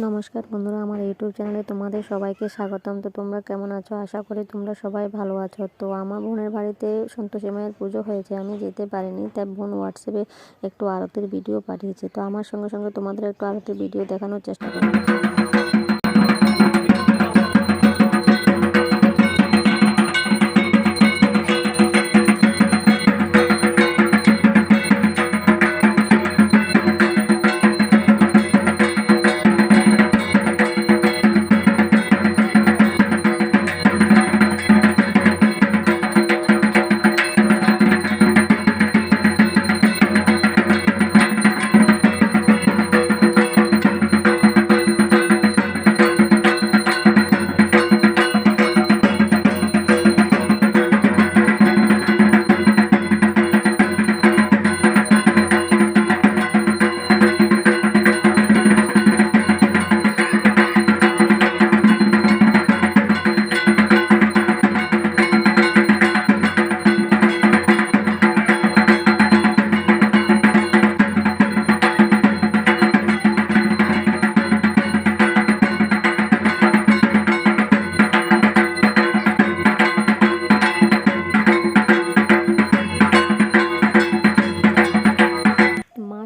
নমস্কার বন্ধুরা, আমার ইউটিউব চ্যানেলে তোমাদের সবাইকে স্বাগতম। তো তোমরা কেমন আছো? আশা করি তোমরা সবাই ভালো আছো। তো আমার বোনের বাড়িতে সন্তোষী মায়ের পুজো হয়েছে, আমি যেতে পারিনি, তাই বোন হোয়াটসঅ্যাপে একটু আরতির ভিডিও পাঠিয়েছে। তো আমার সঙ্গে সঙ্গে তোমাদের একটু আরতির ভিডিও দেখানোর চেষ্টা করব।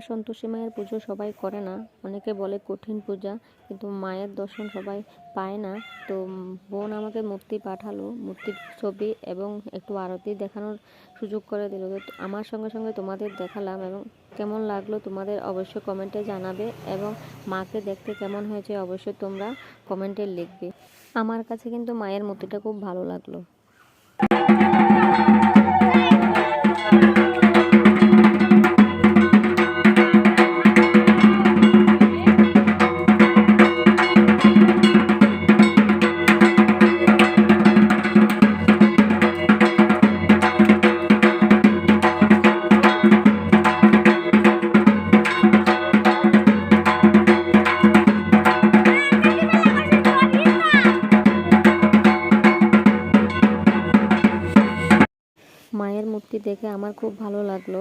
সন্তোষী মায়ের পুজো সবাই করে না। অনেকে বলে কঠিন পূজা, কিন্তু মায়ের দর্শন সবাই পায় না। তো বোন আমাকে মূর্তি পাঠালো, মূর্তির ছবি এবং একটু আরতি দেখানোর সুযোগ করে দিল। তো আমার সঙ্গে সঙ্গে তোমাদের দেখালাম এবং কেমন লাগল তোমাদের অবশ্যই কমেন্টে জানাবে এবং মাকে দেখতে কেমন হয়েছে অবশ্যই তোমরা কমেন্টে লিখবে। আমার কাছে কিন্তু মায়ের মূর্তিটা খুব ভালো লাগল। মায়ের মূর্তি দেখে আমার খুব ভালো লাগল।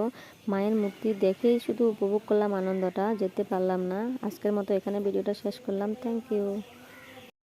মায়ের মূর্তি দেখেই শুধু উপভোগ করলাম আনন্দটা, যেতে পারলাম না। আজকের মতো এখানে ভিডিওটা শেষ করলাম। Thank you